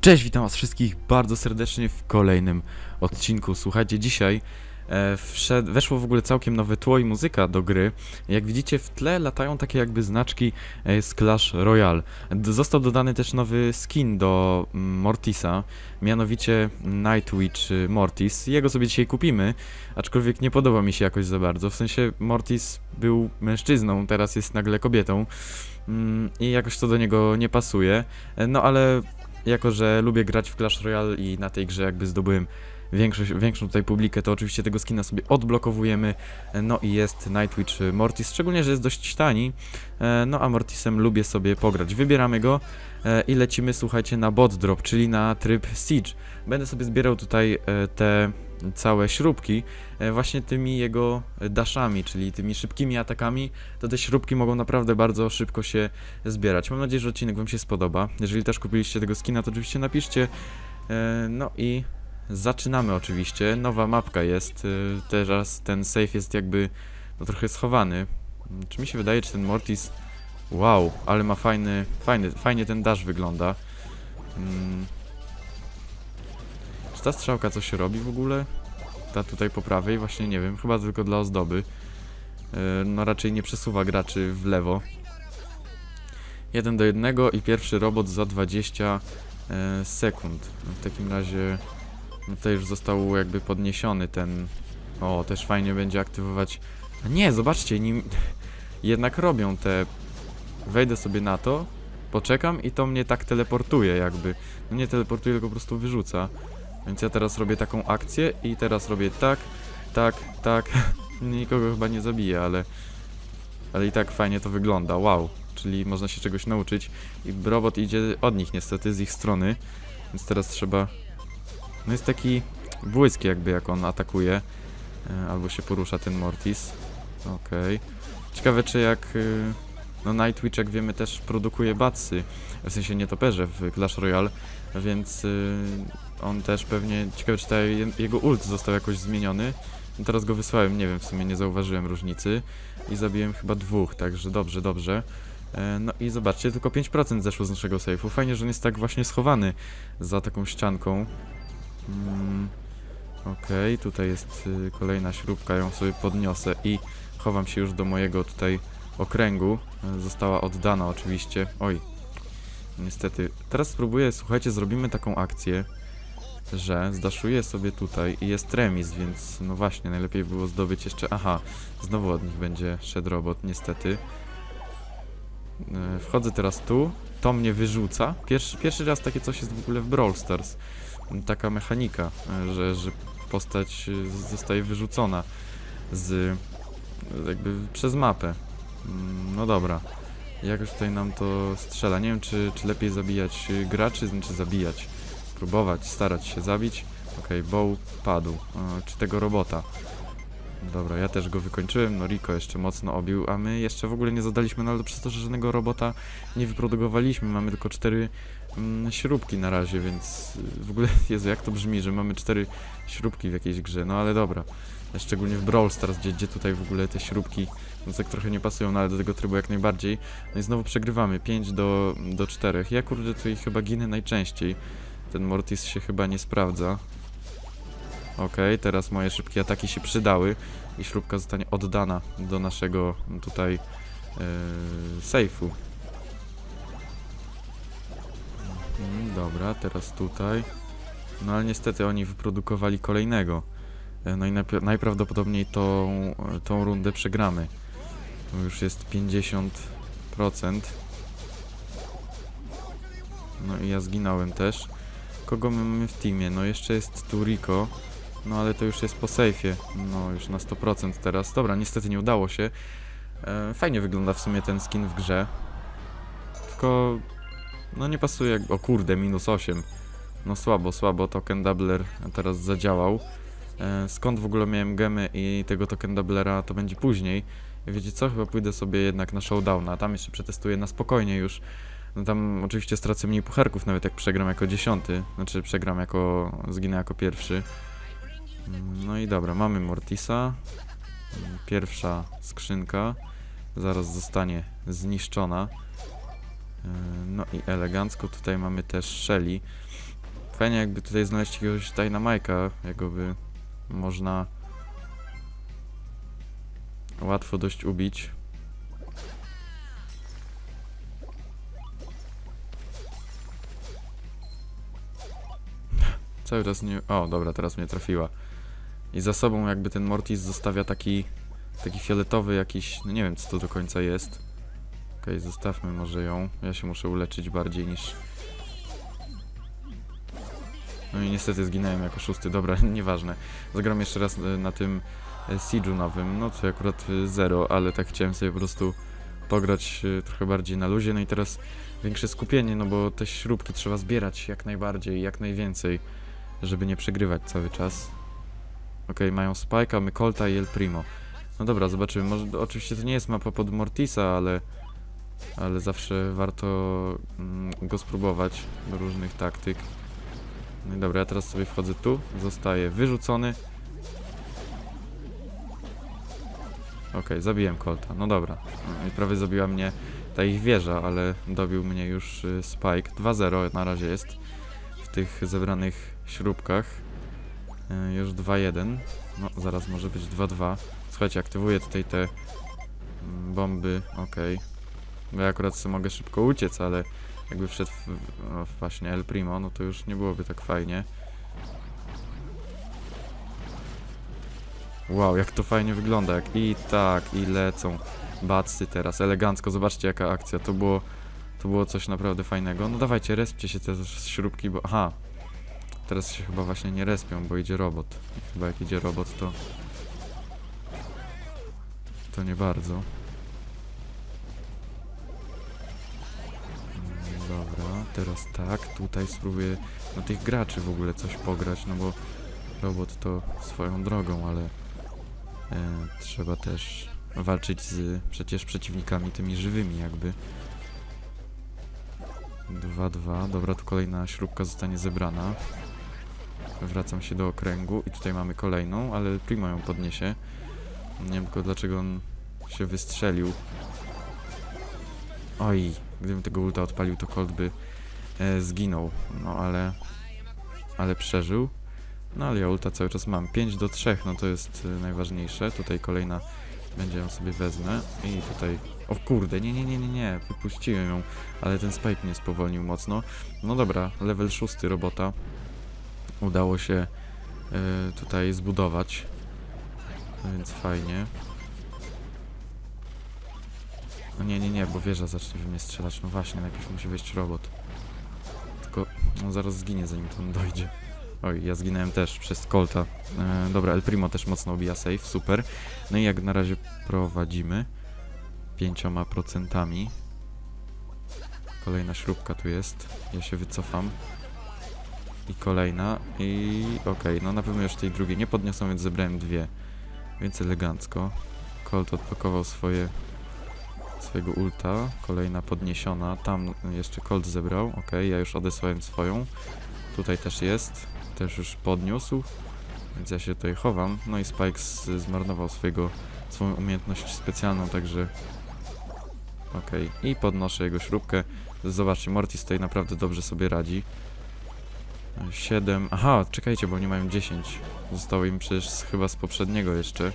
Cześć, witam was wszystkich bardzo serdecznie w kolejnym odcinku. Słuchajcie, dzisiaj e, weszło w ogóle całkiem nowe tło i muzyka do gry. Jak widzicie w tle latają takie jakby znaczki e, z Clash Royale. Został dodany też nowy skin do mm, Mortisa, mianowicie Nightwitch y, Mortis. Jego sobie dzisiaj kupimy, aczkolwiek nie podoba mi się jakoś za bardzo. W sensie Mortis był mężczyzną, teraz jest nagle kobietą. Mm, I jakoś to do niego nie pasuje. E, No ale jako że lubię grać w Clash Royale i na tej grze jakby zdobyłem większość, większą tutaj publikę, to oczywiście tego skina sobie odblokowujemy. No i jest Nightwitch Mortis, szczególnie, że jest dość tani. E, No a Mortisem lubię sobie pograć. Wybieramy go e, i lecimy, słuchajcie, na bot drop, czyli na tryb Siege. Będę sobie zbierał tutaj e, te całe śrubki e, właśnie tymi jego daszami, czyli tymi szybkimi atakami, to te śrubki mogą naprawdę bardzo szybko się zbierać. Mam nadzieję, że odcinek Wam się spodoba. Jeżeli też kupiliście tego skina, to oczywiście napiszcie. E, No i zaczynamy oczywiście. Nowa mapka jest. e, Teraz ten safe jest jakby no, trochę schowany. Czy mi się wydaje, czy ten Mortis... Wow, ale ma fajny, fajny, fajnie ten dash wygląda. Mm. Czy ta strzałka coś robi w ogóle? Ta tutaj po prawej? Właśnie nie wiem, chyba tylko dla ozdoby. E, No raczej nie przesuwa graczy w lewo. 1 do 1 i pierwszy robot za 20 e, sekund. No w takim razie no tutaj już został jakby podniesiony ten... O, też fajnie będzie aktywować... A nie, zobaczcie, nim jednak robią te... Wejdę sobie na to, poczekam i to mnie tak teleportuje jakby. No nie teleportuje, tylko po prostu wyrzuca. Więc ja teraz robię taką akcję i teraz robię tak, tak, tak. Nikogo chyba nie zabiję, ale... Ale i tak fajnie to wygląda, wow. Czyli można się czegoś nauczyć. I robot idzie od nich niestety, z ich strony. Więc teraz trzeba... No jest taki błysk jakby jak on atakuje. E, Albo się porusza ten Mortis. Okej. Ciekawe czy jak... y, No Nightwitch jak wiemy też produkuje batsy. W sensie nietoperze w Clash Royale. Więc y, on też pewnie... Ciekawe czy ta, je- jego ult został jakoś zmieniony. No Teraz go wysłałem, nie wiem, w sumie nie zauważyłem różnicy. I zabiłem chyba dwóch, także dobrze, dobrze. E, No i zobaczcie, tylko 5% zeszło z naszego sejfu. Fajnie, że on jest tak właśnie schowany za taką ścianką. Mm, Okej, tutaj jest y, kolejna śrubka, ją sobie podniosę i chowam się już do mojego tutaj okręgu. E, Została oddana oczywiście. Oj, niestety. Teraz spróbuję, słuchajcie, zrobimy taką akcję, że zdaszuję sobie tutaj i jest remis, więc no właśnie, najlepiej było zdobyć jeszcze... Aha, znowu od nich będzie szedł robot, niestety. E, Wchodzę teraz tu, to mnie wyrzuca. Pierwszy, pierwszy raz takie coś jest w ogóle w Brawl Stars. Taka mechanika, e, że, że postać e, zostaje wyrzucona z jakby przez mapę. Mm, No dobra. Jakoś tutaj nam to strzela. Nie wiem, czy, czy lepiej zabijać graczy, znaczy zabijać. Próbować, starać się zabić. Okej, bow padł. E, Czy tego robota. Dobra, ja też go wykończyłem, no Rico jeszcze mocno obił, a my jeszcze w ogóle nie zadaliśmy, no ale przez to, że żadnego robota nie wyprodukowaliśmy, mamy tylko cztery mm, śrubki na razie, więc y, w ogóle, Jezu, jak to brzmi, że mamy cztery śrubki w jakiejś grze, no ale dobra. Szczególnie w Brawl Stars, gdzie, gdzie tutaj w ogóle te śrubki no tak trochę nie pasują, no ale do tego trybu jak najbardziej. No i znowu przegrywamy, 5 do, do 4. Ja kurde tutaj chyba ginę najczęściej. Ten Mortis się chyba nie sprawdza. Okej, teraz moje szybkie ataki się przydały i śrubka zostanie oddana do naszego tutaj yy, sejfu. Mhm, dobra, teraz tutaj. No ale niestety oni wyprodukowali kolejnego. E, No i najpra- najprawdopodobniej tą, tą rundę przegramy. Już jest 50%. No i ja zginąłem też. Kogo my mamy w teamie? No jeszcze jest tu Rico. No ale to już jest po sejfie. No już na 100% teraz. Dobra, niestety nie udało się. E, fajnie wygląda w sumie ten skin w grze. Tylko... No nie pasuje jak... O kurde, minus 8. No słabo, słabo. Token doubler teraz zadziałał. E, skąd w ogóle miałem gemy i tego token doublera to będzie później. Wiecie co? Chyba pójdę sobie jednak na showdowna. Tam jeszcze przetestuję na spokojnie już. No tam oczywiście stracę mniej pucharków, nawet jak przegram jako dziesiąty. Znaczy przegram jako... zginę jako pierwszy. No i dobra, mamy Mortisa. Pierwsza skrzynka zaraz zostanie zniszczona. Yy, No i elegancko tutaj mamy też Shelly. Fajnie jakby tutaj znaleźć jakiegoś Dynamajka, jakoby można łatwo dość ubić. Cały czas nie... O, dobra, teraz mnie trafiła. I za sobą jakby ten Mortis zostawia taki... Taki fioletowy jakiś... No nie wiem, co to do końca jest. Okej, zostawmy może ją. Ja się muszę uleczyć bardziej niż... No i niestety zginąłem jako szósty. Dobra, nieważne. Zagram jeszcze raz e, na tym e, Siege'u nowym. No to akurat e, zero, ale tak chciałem sobie po prostu pograć trochę bardziej na luzie. No i teraz większe skupienie, no bo te śrubki trzeba zbierać jak najbardziej, jak najwięcej, żeby nie przegrywać cały czas. Okej, mają Spike'a, Mykolta i El Primo. No dobra, zobaczymy. Może, oczywiście to nie jest mapa pod Mortisa, ale, ale zawsze warto mm, go spróbować do różnych taktyk. No i dobra, ja teraz sobie wchodzę tu, zostaję wyrzucony. Okej, zabiłem Colta, no dobra. No I prawie zabiła mnie ta ich wieża, ale dobił mnie już y, Spike. 2-0 na razie jest w tych zebranych śrubkach. Y, już 2-1. No, zaraz może być 2-2. Słuchajcie, aktywuję tutaj te mm, bomby, okej. Bo ja akurat sobie mogę szybko uciec, ale jakby wszedł w, no, właśnie El Primo, no to już nie byłoby tak fajnie. Wow, jak to fajnie wygląda, jak i tak, i lecą batsy teraz, elegancko, zobaczcie jaka akcja, to było, to było coś naprawdę fajnego. No dawajcie, respcie się te śrubki, bo, aha, teraz się chyba właśnie nie respią, bo idzie robot. I chyba jak idzie robot, to, to nie bardzo. Mm, Dobra, teraz tak, tutaj spróbuję na tych graczy w ogóle coś pograć, no bo robot to swoją drogą, ale e, trzeba też walczyć z przecież przeciwnikami tymi żywymi jakby. 2-2, dobra, tu kolejna śrubka zostanie zebrana. Wracam się do okręgu i tutaj mamy kolejną, ale Primo ją podniesie. Nie wiem tylko dlaczego on się wystrzelił. Oj, gdybym tego ulta odpalił, to Colt by e, zginął. No ale... Ale przeżył. No ale ja ulta cały czas mam. 5 do 3, no to jest y, najważniejsze. Tutaj kolejna będzie ją sobie wezmę. I tutaj. O kurde, nie, nie, nie, nie, nie. Wypuściłem ją, ale ten spike mnie spowolnił mocno. No dobra, level 6 robota. Udało się y, tutaj zbudować. Więc fajnie. No nie, nie, nie, bo wieża zacznie we mnie strzelać. No właśnie, najpierw musi wejść robot. Tylko no, zaraz zginie zanim tam dojdzie. Oj, ja zginąłem też przez Colta. E, dobra, El Primo też mocno obija save, super. No i jak na razie prowadzimy pięcioma procentami. Kolejna śrubka tu jest. Ja się wycofam. I kolejna. I okej, no na pewno już tej drugiej nie podniosą, więc zebrałem dwie. Więc elegancko. Colt odpakował swoje swojego ulta. Kolejna podniesiona. Tam jeszcze Colt zebrał. Okej, ja już odesłałem swoją. Tutaj też jest. Też już podniósł. Więc ja się tutaj chowam. No i Spike z- zmarnował swojego, swoją umiejętność specjalną, także... Okej. I podnoszę jego śrubkę. Zobaczcie, Mortis tutaj naprawdę dobrze sobie radzi. 7. Aha, czekajcie, bo oni mają 10. Zostało im przecież chyba z poprzedniego jeszcze.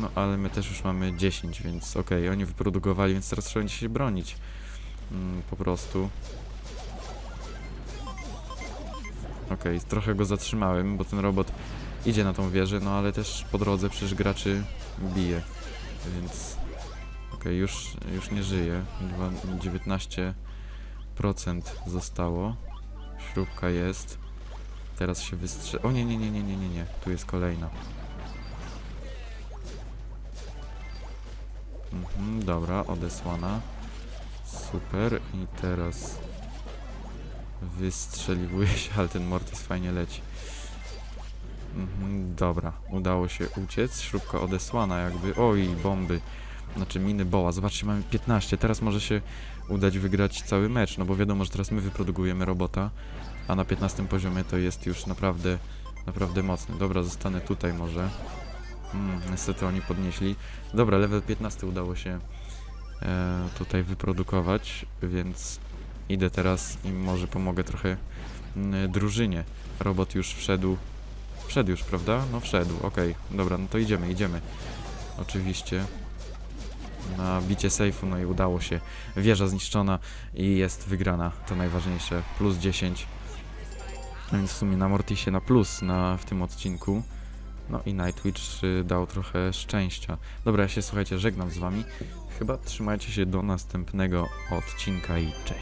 No, ale my też już mamy 10, więc okej, oni wyprodukowali, więc teraz trzeba będzie się bronić. Mm, po prostu. Okej, trochę go zatrzymałem, bo ten robot idzie na tą wieżę, no ale też po drodze przecież graczy bije, więc... Okej, już, już nie żyje. Dwa- 19% zostało. Śrubka jest. Teraz się wystrze... O nie, nie, nie, nie, nie, nie, nie. Tu jest kolejna. Mhm, dobra, odesłana. Super. I teraz wystrzeliwuje się, ale ten Mortis fajnie leci. Mhm, dobra, udało się uciec. Śrubka odesłana jakby. Oj, bomby. Znaczy miny boła. Zobaczcie, mamy 15. Teraz może się udać wygrać cały mecz, no bo wiadomo, że teraz my wyprodukujemy robota, a na 15 poziomie to jest już naprawdę, naprawdę mocny. Dobra, zostanę tutaj może. Mm, niestety oni podnieśli. Dobra, level 15 udało się e, tutaj wyprodukować, więc Idę teraz i może pomogę trochę mm, drużynie. Robot już wszedł. Wszedł już, prawda? No wszedł, okej. Dobra, no to idziemy, idziemy. Oczywiście. Na bicie sejfu, no i udało się. Wieża zniszczona i jest wygrana. To najważniejsze. Plus 10. No więc w sumie na Mortisie na plus na, w tym odcinku. No i Nightwitch y, dał trochę szczęścia. Dobra, ja się słuchajcie, żegnam z wami. Chyba trzymajcie się do następnego odcinka i cześć.